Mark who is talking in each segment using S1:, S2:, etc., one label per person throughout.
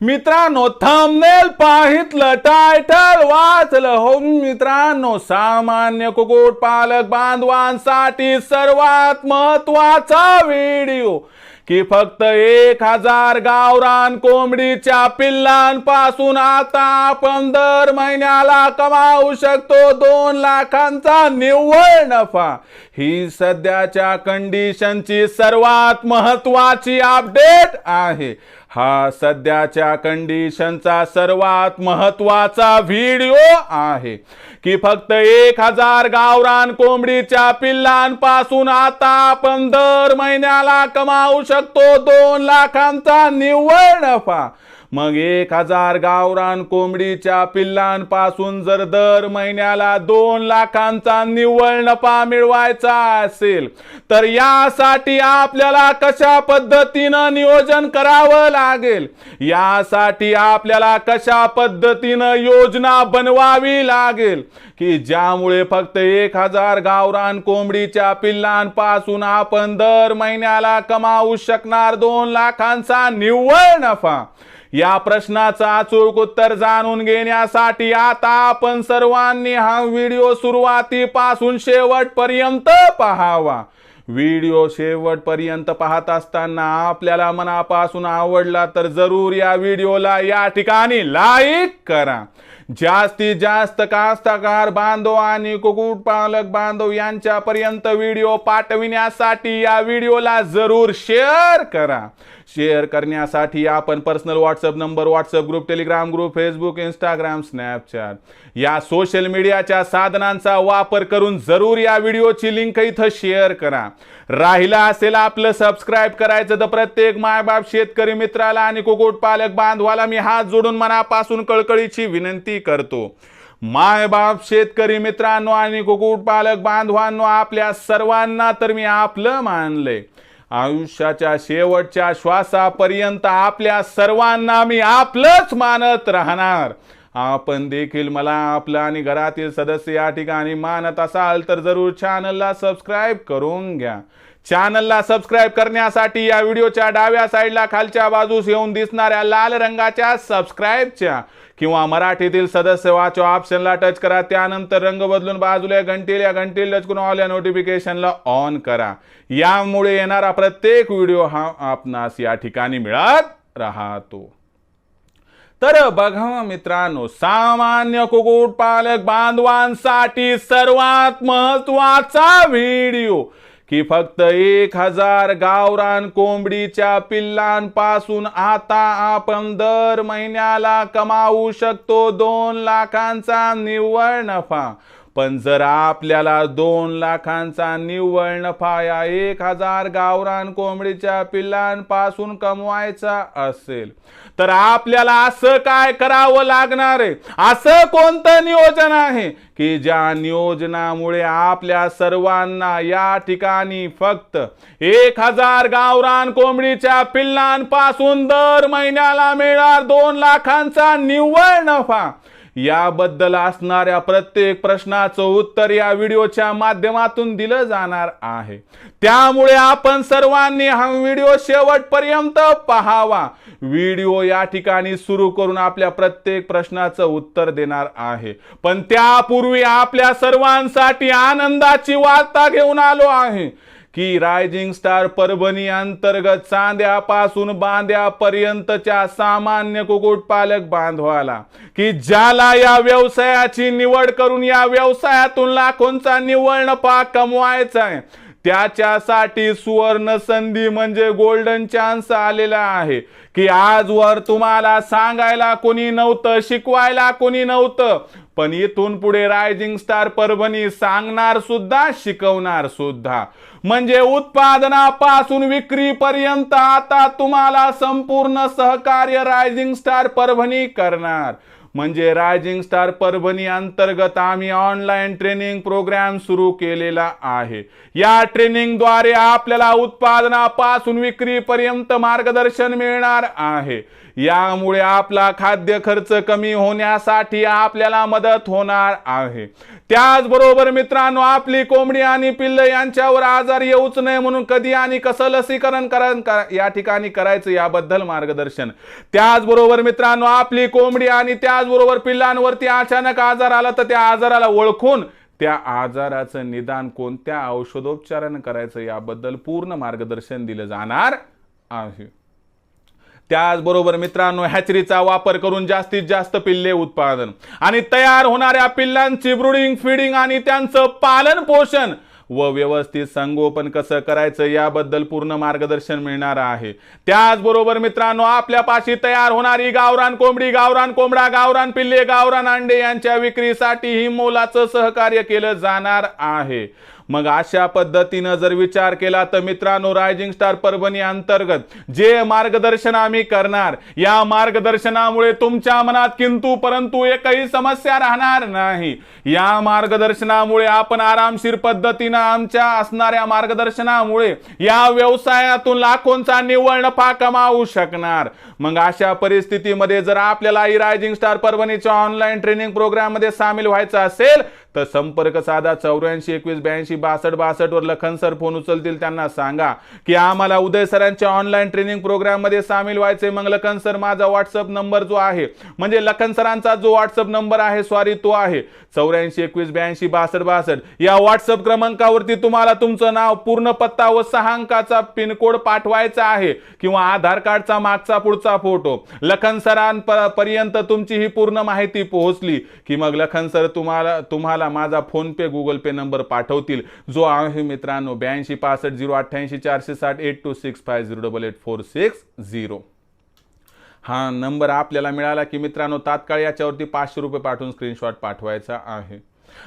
S1: मित्रांनो thumbnail पाहितलं title वाचलं. हो मित्रांनो सामान्य कुकुट पालक बांधवांसाठी सर्वात महत्त्वाचा व्हिडिओ की फक्त एक हजार गावरान कोंबडीच्या पिल्लांपासून आता आपण दर महिन्याला कमावू शकतो दोन लाखांचा निव्वळ नफा. ही सध्याच्या कंडिशनची सर्वात महत्वाची अपडेट आहे. हा सध्याच्या कंडिशनचा सर्वात महत्त्वाचा व्हिडिओ आहे की फक्त एक हजार गावरान कोंबडीच्या पिल्लांपासून आता आपण दर महिन्याला कमावू शकतो दोन लाखांचा निव्वळ नफा. मग एक हजार गावरान कोंबडीच्या पिल्लांपासून जर दर महिन्याला दोन लाखांचा निव्वळ नफा मिळवायचा असेल तर यासाठी आपल्याला कशा पद्धतीनं नियोजन करावं लागेल? यासाठी आपल्याला कशा पद्धतीनं योजना बनवावी लागेल? की ज्यामुळे फक्त एक हजार गावरान कोंबडीच्या पिल्लांपासून आपण दर महिन्याला कमावू शकणार दोन लाखांचा निव्वळ नफा? या प्रश्नाचं अचूक उत्तर जाणून घेण्यासाठी आता आपण सर्वांनी हा व्हिडिओ सुरुवातीपासून शेवटपर्यंत पहावा. व्हिडिओ शेवटपर्यंत पाहत असताना आपल्याला मनापासून आवडला तर जरूर या व्हिडिओला या ठिकाणी लाईक करा. जास्तीत जास्त कास्तकार बांधव आणि कुक्कुटपालक बांधव यांच्यापर्यंत व्हिडिओ पाठविण्यासाठी या व्हिडिओला जरूर शेअर करा. शेअर करण्यासाठी आपण personal WhatsApp number WhatsApp group Telegram group Facebook Instagram Snapchat या सोशल मीडियाच्या साधनांचा वापर करून जरूर या व्हिडिओची लिंक इथं शेअर करा. राहिला असेल आपलं सबस्क्राईब करायचं तर प्रत्येक मायबाप शेतकरी मित्राला आणि कुकुट पालक बांधवाला मी हात जोडून मनापासून कळकळीची विनंती करतो. मायबाप शेतकरी मित्रांनो आणि कुकुट पालक बांधवांनो आपल्या सर्वांना तर मी आपलं मानलंय. आयुष्याच्या शेवटच्या श्वासापर्यंत आपल्या सर्वांना मी आपलंच मानत राहणार. आपण देखील मला आपलं आणि घरातील सदस्य या ठिकाणी मानत असाल तर जरूर चॅनलला सबस्क्राईब करून घ्या. चॅनलला सबस्क्राईब करण्यासाठी या व्हिडिओच्या डाव्या साईडला खालच्या बाजूस येऊन दिसणाऱ्या लाल रंगाच्या सबस्क्राईबच्या किंवा मराठीतील सदस्य वाचो ऑप्शनला टच करा. त्यानंतर रंग बदलून बाजूला घंटील या घंटील टच करून ऑल या नोटिफिकेशनला ऑन करा. यामुळे येणारा प्रत्येक व्हिडिओ हा आपणास या ठिकाणी मिळत राहतो. तर बघा मित्रांनो सामान्य कुक्कुटपालक बांधवांसाठी सर्वात महत्त्वाचा व्हिडिओ की फक्त एक हजार गावरान कोंबडीच्या पिल्लांपासून आता आपण दर महिन्याला कमावू शकतो दोन लाखांचा निव्वळ नफा. पण जर आपल्याला दोन लाखांचा निव्वळ नफा या एक हजार गावरान कोंबडीच्या पिल्लांपासून कमवायचा असेल तर आपल्याला असं काय करावं लागणार आहे? असं कोणतं नियोजन आहे की ज्या नियोजनामुळे आपल्या सर्वांना या ठिकाणी फक्त एक हजार गावरान कोंबडीच्या पिल्लांपासून दर महिन्याला मिळणार दोन लाखांचा निव्वळ नफा? याबद्दल असणाऱ्या प्रत्येक प्रश्नाचं उत्तर या व्हिडिओच्या माध्यमातून दिलं जाणार आहे. त्यामुळे आपण सर्वांनी हा व्हिडिओ शेवटपर्यंत पहावा. व्हिडिओ या ठिकाणी सुरू करून आपल्या प्रत्येक प्रश्नाचं उत्तर देणार आहे. पण त्यापूर्वी आपल्या सर्वांसाठी आनंदाची वार्ता घेऊन आलो आहे. की रायझिंग स्टार परभणी अंतर्गत चांद्यापासून बांद्यापर्यंतच्या सामान्य कुक्कुटपालक बांधवाला की ज्याला या व्यवसायाची निवड करून या व्यवसायातून लाखोंचा निवळ नफा कमवायचा आहे त्याच्यासाठी सुवर्ण संधी म्हणजे गोल्डन चान्स आलेला आहे की आजवर तुम्हाला सांगायला कोणी नव्हतं शिकवायला कोणी नव्हतं पण इथून पुढे रायझिंग स्टार परभणी सांगणार सुद्धा शिकवणार सुद्धा. म्हणजे उत्पादनापासून विक्रीपर्यंत आता तुम्हाला संपूर्ण सहकार्य रायझिंग स्टार परभणी करणार. म्हणजे रायझिंग स्टार परभणी अंतर्गत आम्ही ऑनलाईन ट्रेनिंग प्रोग्राम सुरू केलेला आहे. या ट्रेनिंगद्वारे आपल्याला उत्पादनापासून विक्रीपर्यंत मार्गदर्शन मिळणार आहे. यामुळे आपला खाद्य खर्च कमी होण्यासाठी आपल्याला मदत होणार आहे. त्याचबरोबर मित्रांनो आपली कोंबडी आणि पिल्ल यांच्यावर आजार येऊच नये म्हणून कधी आणि कसं लसीकरण करण या ठिकाणी करायचं याबद्दल मार्गदर्शन. त्याचबरोबर मित्रांनो आपली कोंबडी आणि त्याचबरोबर पिल्लांवरती अचानक आजार आला तर त्या आजाराला ओळखून त्या आजाराचं निदान कोणत्या औषधोपचारानं करायचं याबद्दल पूर्ण मार्गदर्शन दिलं जाणार आहे. त्याचबरोबर मित्रांनो हॅचरीचा वापर करून जास्तीत जास्त पिल्ले उत्पादन. आणि तयार होणाऱ्या पिल्लांची ब्रुडिंग फिडिंग आणि त्यांचं पालन पोषण व व्यवस्थित संगोपन कसं करायचं याबद्दल पूर्ण मार्गदर्शन मिळणार आहे. त्याचबरोबर मित्रांनो आपल्यापाशी तयार होणारी गावरान कोंबडी गावरान कोंबडा गावरान पिल्ले गावरान अंडे यांच्या विक्रीसाठी ही मोलाचं सहकार्य केलं जाणार आहे. मग अशा पद्धतीनं जर विचार केला तर मित्रांनो रायझिंग स्टार परभणी अंतर्गत जे मार्गदर्शन आम्ही करणार या मार्गदर्शनामुळे तुमच्या मनात किंतु परंतु एकही समस्या राहणार नाही. या मार्गदर्शनामुळे आपण आरामशीर पद्धतीनं आमच्या असणाऱ्या मार्गदर्शनामुळे या व्यवसायातून लाखोंचा निव्वळ नफा कमावू शकणार. मग अशा परिस्थितीमध्ये जर आपल्याला ही रायझिंग स्टार परभणीच्या ऑनलाईन ट्रेनिंग प्रोग्राममध्ये सामील व्हायचं असेल तर संपर्क साधा चौऱ्याऐंशी एकवीस ब्याऐंशी बासष्ट बासष्टवर लखन सर फोन उचलतील त्यांना सांगा की आम्हाला उदय सरांच्या ऑनलाईन ट्रेनिंग प्रोग्राममध्ये सामील व्हायचे मग लखन सर माझा व्हॉट्सअप नंबर जो आहे म्हणजे लखन सरांचा जो व्हॉट्सअप नंबर आहे सॉरी तो आहे. चौऱ्याऐंशी एकवीस ब्याऐंशी बासष्ट बासष्ट. या व्हॉट्सअप क्रमांकावरती तुम्हाला तुमचं नाव पूर्ण पत्ता व सहा अंकाचा पिनकोड पाठवायचा आहे किंवा आधार कार्डचा मागचा पुढचा फोटो. लखन सरांपर्यंत तुमची ही पूर्ण माहिती पोहोचली की मग लखन सर तुम्हाला तुम्हाला माझा PhonePe Google Pay number पाठवतील. जो आहे मित्रांनो ब्याऐंशी पासष्ट झिरो अठ्ठ्याऐंशी चारशे साठ eight two six five zero double eight four six zero. हा नंबर आपल्याला मिळाला की मित्रांनो तात्काळ याच्यावरती पाचशे रुपये पाठवून स्क्रीनशॉट पाठवायचा आहे.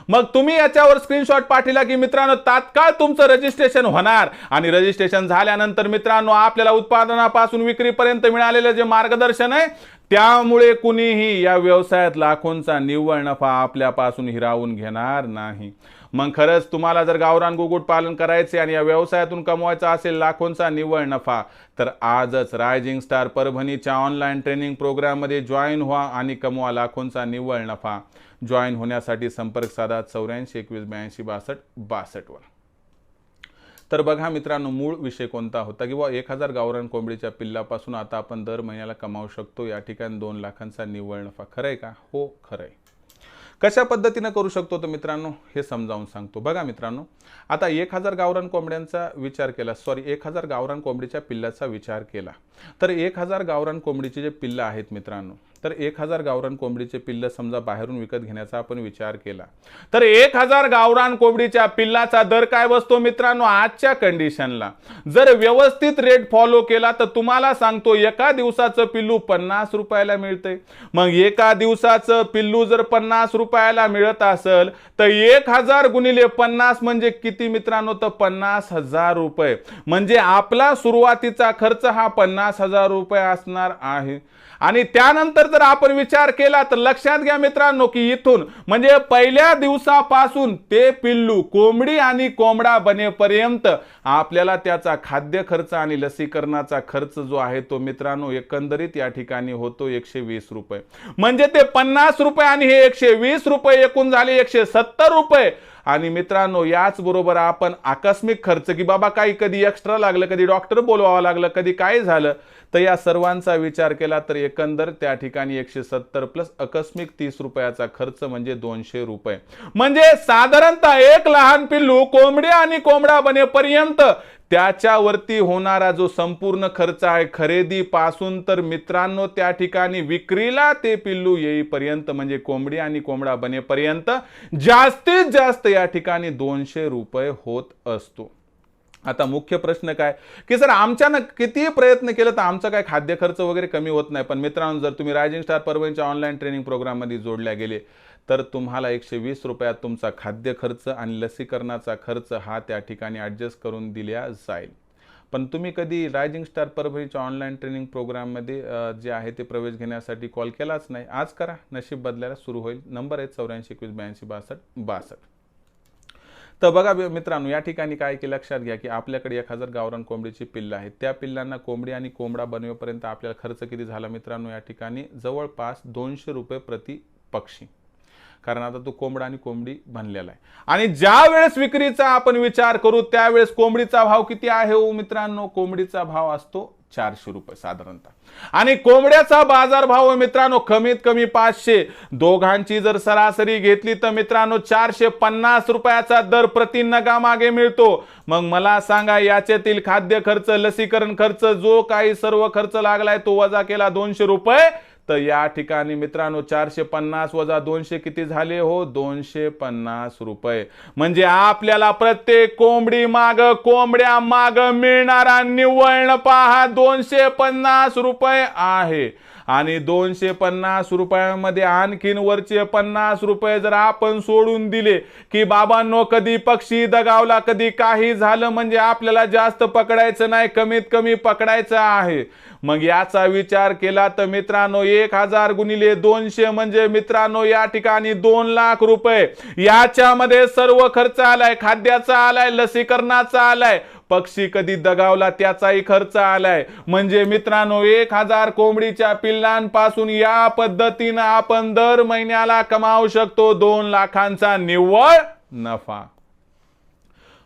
S1: मग तुम्ही याच्यावर स्क्रीनशॉट पाठवला की मित्रांनो तात्काळ तुमचं रजिस्ट्रेशन होणार. आणि रजिस्ट्रेशन झाल्यानंतर मित्रांनो आपल्याला उत्पादनापासून विक्रीपर्यंत मिळालेलं जे मार्गदर्शन आहे त्यामुळे कुणीही या व्यवसायात लाखोंचा निव्वळ नफा आपल्यापासून हिरावून घेणार नाही. मग खरंच तुम्हाला जर गावरान गुगुट पालन करायचे आणि या व्यवसायातून कमवायचा असेल लाखोंचा निव्वळ नफा तर आजच रायझिंग स्टार परभणीच्या ऑनलाईन ट्रेनिंग प्रोग्राममध्ये जॉईन व्हा आणि कमवा लाखोंचा निव्वळ नफा. जॉईन होण्यासाठी संपर्क साधा चौऱ्याऐंशी एकवीस ब्याऐंशी बासष्ट बासष्टवर. तर बघा मित्रांनो मूळ विषय कोणता होता की एक हजार गावरान कोंबडीच्या पिल्लापासून आता आपण दर महिन्याला कमावू शकतो या ठिकाणी दोन लाखांचा निव्वळ नफा. खरं आहे का? हो खरंय. आहे कशा पद्धतीनं करू शकतो तर मित्रांनो हे समजावून सांगतो. बघा मित्रांनो आता एक हजार गावरान कोंबड्यांचा विचार केला. सॉरी एक हजार गावरान कोंबडीच्या पिल्लाचा विचार केला. तर एक हजार गावरान कोंबडीचे जे पिल्लं आहेत मित्रांनो तर एक हजार गावरान कोंबडीचे पिल्ल समजा बाहेरून विकत घेण्याचा आपण विचार केला. तर एक हजार गावरान कोंबडीच्या पिल्लाचा दर काय बसतो मित्रांनो? आजच्या कंडिशनला जर व्यवस्थित रेट फॉलो केला तर तुम्हाला सांगतो एका दिवसाचं पिल्लू पन्नास रुपयाला मिळतंय. मग एका दिवसाचं पिल्लू जर पन्नास रुपयाला मिळत असेल तर एक हजार गुणिले पन्नास म्हणजे किती मित्रांनो? तर पन्नास हजार रुपये. म्हणजे आपला सुरुवातीचा खर्च हा पन्नास हजार रुपये असणार आहे. आणि त्यानंतर जर आपण विचार केला तर लक्षात घ्या मित्रांनो की इथून म्हणजे पहिल्या दिवसापासून ते पिल्लू कोंबडी आणि कोंबडा बनेपर्यंत आपल्याला त्याचा खाद्य खर्च आणि लसीकरणाचा खर्च जो आहे तो मित्रांनो एकंदरीत या ठिकाणी होतो एकशे वीस रुपये. म्हणजे ते पन्नास रुपये आणि हे एकशे वीस रुपये एकूण झाले एकशे सत्तर रुपये. आणि मित्रांनो याच बरोबर आपण आकस्मिक खर्च की बाबा काही कधी एक्स्ट्रा लागलं कधी डॉक्टर बोलवावं लागलं कधी काय झालं तर या सर्वांचा विचार केला तर एकंदर त्या ठिकाणी एकशे सत्तर प्लस आकस्मिक तीस रुपयाचा खर्च म्हणजे दोनशे रुपये. म्हणजे साधारणतः एक लहान पिल्लू कोंबडी आणि कोंबडा बनेपर्यंत त्याच्यावरती होणारा जो संपूर्ण खर्च आहे खरेदी पासून तर मित्रांनो त्या ठिकाणी विक्रीला ते पिल्लू येईपर्यंत म्हणजे कोंबडी आणि कोंबडा बनेपर्यंत जास्तीत जास्त या ठिकाणी दोनशे रुपये होत असतो. आता मुख्य प्रश्न काय? की सर आमच्यानं कितीही प्रयत्न केलं तर आमचा काय खाद्य खर्च वगैरे कमी होत नाही. पण मित्रांनो जर तुम्ही रायझिंग स्टार परभणीच्या ऑनलाईन ट्रेनिंग प्रोग्राममध्ये जोडल्या गेले तर तुम्हाला एकशे वीस रुपयात तुमचा खाद्य खर्च आणि लसीकरणाचा खर्च हा त्या ठिकाणी ॲडजस्ट करून दिल्या जाईल. पण तुम्ही कधी रायझिंग स्टार परभणीच्या ऑनलाईन ट्रेनिंग प्रोग्राममध्ये जे आहे ते प्रवेश घेण्यासाठी कॉल केलाच नाही. आज करा. नशीब बदलायला सुरू होईल. नंबर आहे चौऱ्याऐंशी एकवीस ब्याऐंशी बासष्ट बासष्ट. तर बघा मित्रांनो या ठिकाणी काय की लक्षात घ्या की आपल्याकडे एक हजार गावरान कोंबडीची पिल्लं आहेत त्या पिल्लांना कोंबडी आणि कोंबडा बनवेपर्यंत आपल्याला खर्च किती झाला मित्रांनो या ठिकाणी जवळपास दोनशे रुपये प्रति पक्षी. कारण आता तो कोंबडा आणि कोंबडी बनलेला आहे. आणि ज्या वेळेस विक्रीचा आपण विचार करू त्यावेळेस कोंबडीचा भाव किती आहे हो मित्रांनो? कोंबडीचा भाव असतो चारशे रुपये साधारणतः. आणि कोंबड्याचा बाजारभाव मित्रांनो कमीत कमी पाचशे. दोघांची जर सरासरी घेतली तर मित्रांनो चारशे पन्नास रुपयाचा दर प्रति नगा मागे मिळतो. मग मला सांगा याच्यातील खाद्य खर्च लसीकरण खर्च जो काही सर्व खर्च लागलाय तो वजा केला दोनशे रुपये. तर या ठिकाणी मित्रांनो चारशे पन्नास वजा दोनशे किती झाले? हो दोनशे पन्नास रुपये. म्हणजे आपल्याला प्रत्येक कोंबडी माग कोंबड्या माग मिळणारा निव्वळ पहा दोनशे पन्नास रुपये आहे. आणि दोनशे पन्नास रुपयामध्ये आणखीन वरचे पन्नास रुपये जर आपण सोडून दिले की बाबांनो कधी पक्षी दगावला कधी काही झालं म्हणजे आपल्याला जास्त पकडायचं नाही कमीत कमी पकडायचं आहे. मग याचा विचार केला तर मित्रांनो एक हजार गुणिले दोनशे म्हणजे मित्रांनो या ठिकाणी दोन लाख रुपये. याच्यामध्ये सर्व खर्च आलाय खाद्याचा आलाय लसीकरणाचा आलाय. पक्षी कधी दगावला त्याचाही खर्च आलाय. म्हणजे मित्रांनो एक हजार कोंबडीच्या पिल्लांपासून या पद्धतीनं आपण दर महिन्याला कमावू शकतो दोन लाखांचा निव्वळ नफा.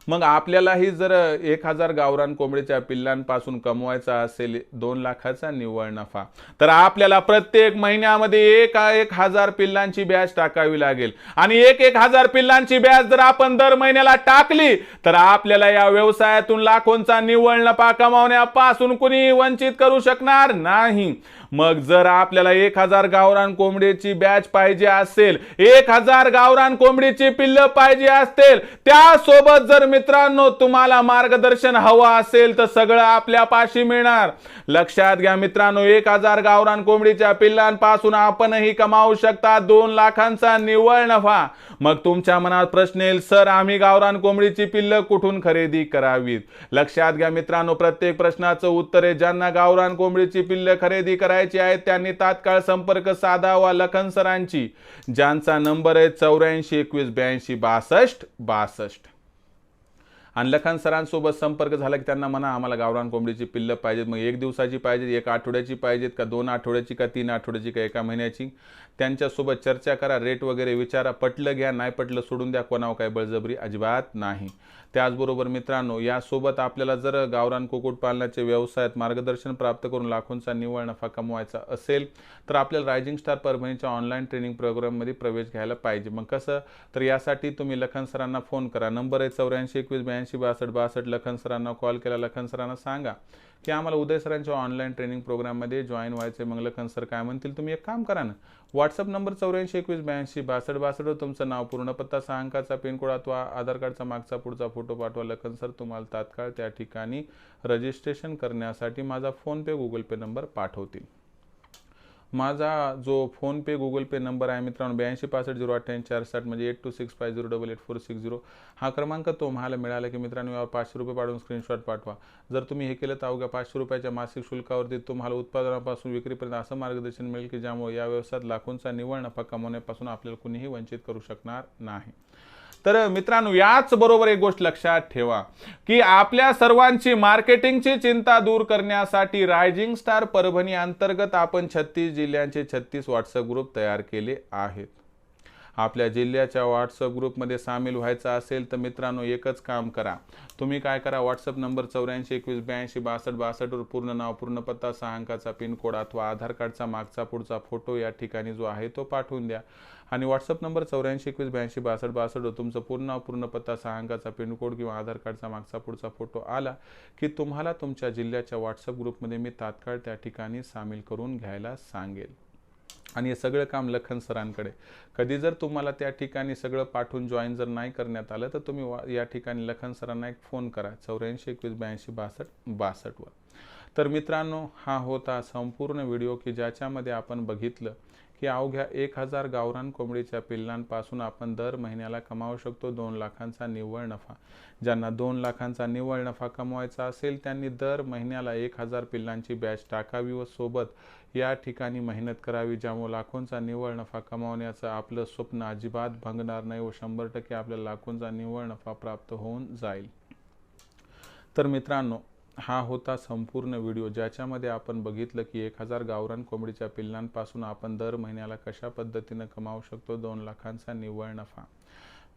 S1: मग आपल्यालाही जर एक हजार गावरान कोंबडीच्या पिल्लांपासून कमवायचा असेल दोन लाखाचा निव्वळ नफा. तर आपल्याला प्रत्येक महिन्यामध्ये एक एक हजार पिल्लांची बॅच टाकावी लागेल. आणि एक एक हजार पिल्लांची बॅच जर आपण दर महिन्याला टाकली तर आपल्याला या व्यवसायातून लाखोंचा निव्वळ नफा कमावण्यापासून कुणी वंचित करू शकणार नाही. मग जर आपल्याला एक हजार गावरान कोंबडीची बॅच पाहिजे असेल एक हजार गावरान कोंबडीची पिल्ल पाहिजे असतील त्यासोबत जर मित्रांनो तुम्हाला मार्गदर्शन हवं असेल तर सगळं आपल्या पाशी मिळणार. लक्षात घ्या मित्रांनो एक हजार गावरान कोंबडीच्या पिल्लांपासून आपणही कमावू शकता दोन लाखांचा निव्वळ नफा. मग तुमच्या मनात प्रश्न येईल सर आम्ही गावरान कोंबडीची पिल्ल कुठून खरेदी करावीत? लक्षात घ्या मित्रांनो प्रत्येक प्रश्नाचं उत्तर आहे ज्यांना गावरान कोंबडीची पिल्ल खरेदी करायची आहेत त्यांनी तात्काळ संपर्क साधावा लखन सरांची. ज्यांचा नंबर आहे चौऱ्याऐंशी एकवीस ब्याऐंशी बासष्ट बासष्ट. आणि लखन सरांसोबत संपर्क झाला की त्यांना म्हणा आम्हाला गावरान कोंबडीची पिल्लं पाहिजेत. मग एक दिवसाची पाहिजेत एक आठवड्याची पाहिजेत का दोन आठवड्याची का तीन आठवड्याची का एका महिन्याची? त्यांच्यासोबत चर्चा करा रेट वगैरे विचारा पटलं घ्या नाही पटलं सोडून द्या कोणावर काय बळजबरी अजिबात नाही. त्याचबरोबर मित्रांनो यासोबत आपल्याला जर गावरान कुक्कुटपालनाचे व्यवसायात मार्गदर्शन प्राप्त करून लाखोंचा निव्वळ नफा कमवायचा असेल तर आपल्याला रायझिंग स्टार परभणीच्या ऑनलाईन ट्रेनिंग प्रोग्राममध्ये प्रवेश घ्यायला पाहिजे. मग कसं? तर यासाठी तुम्ही लखन सरांना फोन करा. नंबर आहे चौऱ्याऐंशी एकवीस ब्याऐंशी बासष्ट बासष्ट लखन सरांना कॉल केला. लखन सरांना सांगा की आम्हाला उदय सरांच्या ऑनलाईन ट्रेनिंग प्रोग्राममध्ये जॉईन व्हायचे मग लखन सर काय म्हणतील? तुम्ही एक काम करा ना. व्हॉट्सअप नंबर चौऱ्याऐंशी एकवीस ब्याऐंशी बासष्ट बासष्ट तुमचं नाव पूर्ण पत्ता सहा अंकाचा पिनकोड अथवा आधार कार्डचा मागचा पुढचा फोटो पाठवा. लखन सर तुम्हाला तात्काळ त्या ठिकाणी रजिस्ट्रेशन करण्यासाठी माझा फोनपे गुगल पे नंबर पाठवतील. माझा जो फोनपे गुगल पे नंबर आहे मित्रांनो ब्याऐंशी पासष्ट झिरो अठ्ठ्याऐंशी चार साठ म्हणजे eight two six five zero double eight four six zero हा क्रमांक तुम्हाला मिळाला की मित्रांनो यावर पाचशे रुपये पाठवून स्क्रीनशॉट पाठवा. जर तुम्ही हे केलं तर अवघ्या पाचशे रुपयाच्या मासिक शुल्कावरती तुम्हाला उत्पादनापासून विक्रीपर्यंत असं मार्गदर्शन मिळेल की ज्यामुळे या व्यवसायात लाखोंचा निव्वळ नफा कमवण्यापासून आपल्याला कुणीही वंचित करू शकणार नाही. तर मित्रांनो याच बरोबर एक गोष्ट लक्षात ठेवा की आपल्या सर्वांची मार्केटिंगची चिंता दूर करण्यासाठी रायझिंग स्टार परभणी अंतर्गत आपण छत्तीस जिल्ह्यांचे छत्तीस व्हॉट्सअप ग्रुप तयार केले आहेत. आपल्या जिल्ह्याच्या व्हॉट्सअप ग्रुपमध्ये सामील व्हायचं असेल तर मित्रांनो एकच काम करा. तुम्ही काय करा व्हॉट्सअप नंबर चौऱ्याऐंशी एकवीस ब्याऐंशी बासष्ट बासष्टवर पूर्ण नाव पूर्ण पत्ता सहा अंकाचा पिनकोड अथवा आधार कार्डचा मागचा पुढचा फोटो या ठिकाणी जो आहे तो पाठवून द्या. आणि व्हॉट्सअप नंबर चौऱ्याऐंशी एकवीस ब्याऐंशी बासष्ट बासष्ट तुमचं पूर्ण नाव पूर्ण पत्ता सहा अंकाचा पिनकोड किंवा आधार कार्डचा मागचा पुढचा फोटो आला की तुम्हाला तुमच्या जिल्ह्याच्या व्हॉट्सअप ग्रुपमध्ये मी तात्काळ त्या ठिकाणी सामील करून घ्यायला सांगेल. आणि हे सगळं काम लखन सरांकडे. कधी जर तुम्हाला त्या ठिकाणी सगळं पाठवून जॉईन जर नाही करण्यात आलं तर तुम्ही वा- या ठिकाणी लखन सरांना एक फोन करा चौऱ्याऐंशी एकवीस ब्याऐंशी बासष्ट बासष्टवर. तर मित्रांनो हा होता संपूर्ण व्हिडिओ की ज्याच्यामध्ये आपण बघितलं की अवघ्या एक हजार गावरान कोंबडीच्या पिल्लांपासून आपण दर महिन्याला कमावू शकतो दोन लाखांचा निव्वळ नफा. ज्यांना दोन लाखांचा निव्वळ नफा कमवायचा असेल त्यांनी दर महिन्याला एक हजार पिल्लांची बॅच टाकावी व सोबत या ठिकाणी मेहनत करावी ज्यामुळे लाखोंचा निव्वळ नफा कमावण्याचं आपलं स्वप्न अजिबात भंगणार नाही व शंभर टक्के आपल्या लाखोंचा निव्वळ नफा प्राप्त होऊन जाईल. तर मित्रांनो हा होता संपूर्ण व्हिडिओ. ज्याच्यामध्ये आपण बघितलं की एक हजार गावरान कोंबडीच्या पिल्लांपासून आपण दर महिन्याला कशा पद्धतीनं कमावू शकतो? दोन लाखांचा निव्वळ नफा.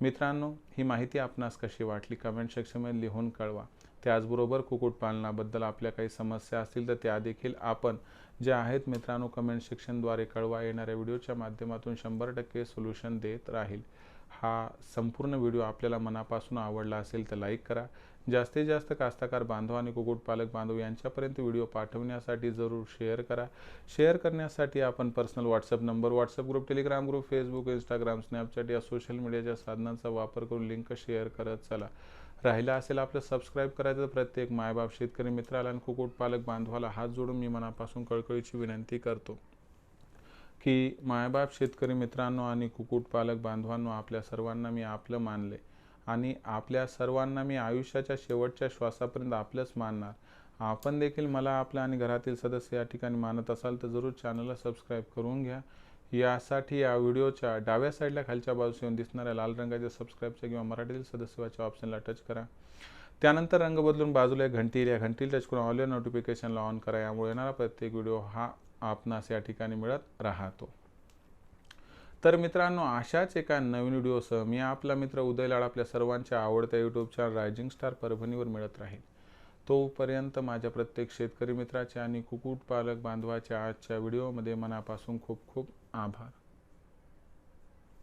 S1: मित्रांनो ही माहिती आपणास कशी वाटली? कमेंट सेक्शनमध्ये लिहून कळवा. त्याचबरोबर कुक्कुटपालनाबद्दल आपल्या काही समस्या असतील तर त्या देखील आपण ज्या आहेत मित्रांनो कमेंट सेक्शनद्वारे कळवा. येणाऱ्या व्हिडिओच्या माध्यमातून शंभर टक्के सोल्युशन देत राहील. हा संपूर्ण व्हिडिओ आपल्याला मनापासून आवडला असेल तर लाईक करा. जास्तीत जास्त कास्तकार बांधव आणि कुक्कुटपालक बांधव यांच्यापर्यंत व्हिडिओ पाठवण्यासाठी जरूर शेअर करा. शेअर करण्यासाठी आपण personal WhatsApp number WhatsApp group Telegram group Facebook Instagram Snapchat या सोशल मीडियाच्या साधनांचा वापर करून लिंक शेअर करत चला. राहिला असेल आपलं सबस्क्राईब करायचं प्रत्येक मायबाप शेतकरी मित्राला आणि कुक्कुटपालक बांधवाला हात जोडून मी मनापासून कळकळीची विनंती करतो. की मायबाप शेतकरी मित्रांनो आणि कुक्कुटपालक बांधवांनो आपल्या सर्वांना मी आपलं मानले आणि आपल्या सर्वांना मी आयुष्याच्या शेवटच्या श्वासापर्यंत आपलंच मानणार. आपण देखील मला आपल्या आणि घरातील सदस्य या ठिकाणी मानत असाल तर जरूर चॅनलला सबस्क्राईब करून घ्या. यासाठी या व्हिडिओच्या डाव्या साईडला खालच्या बाजूस येऊन दिसणाऱ्या लाल रंगाच्या सबस्क्राईबच्या किंवा मराठीतील सदस्याच्या ऑप्शनला टच करा. त्यानंतर रंग बदलून बाजूला एक घंटी या घंटीला टच करून ऑल नोटिफिकेशनला ऑन करा. यामुळे येणारा प्रत्येक व्हिडिओ हा आपणास या ठिकाणी मिळत राहतो. तर मित्रांनो अशाच एका नवीन व्हिडिओसह मी आपला मित्र उदय लाड आपल्या सर्वांच्या आवडत्या यूट्यूब चॅनल रायझिंग स्टार परभणीवर मिळत राहील तोपर्यंत माझ्या प्रत्येक शेतकरी मित्राचे आणि कुक्कुटपालक बांधवाच्या आजच्या व्हिडिओमध्ये मनापासून खूप खूप आभार.